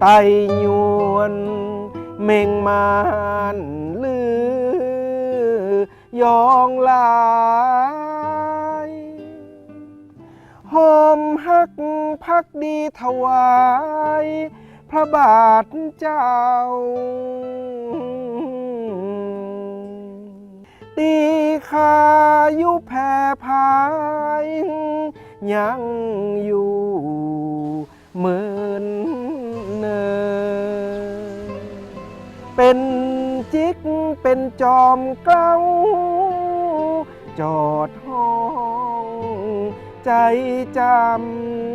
ไตยวนเม่งมานลือยองลายหอมฮักพักดีถวาย พระบาทเจ้า ตีขายุแผ่พาย ยังอยู่ เป็นจิกเป็นจอมเกล้าจอดห้องใจจำ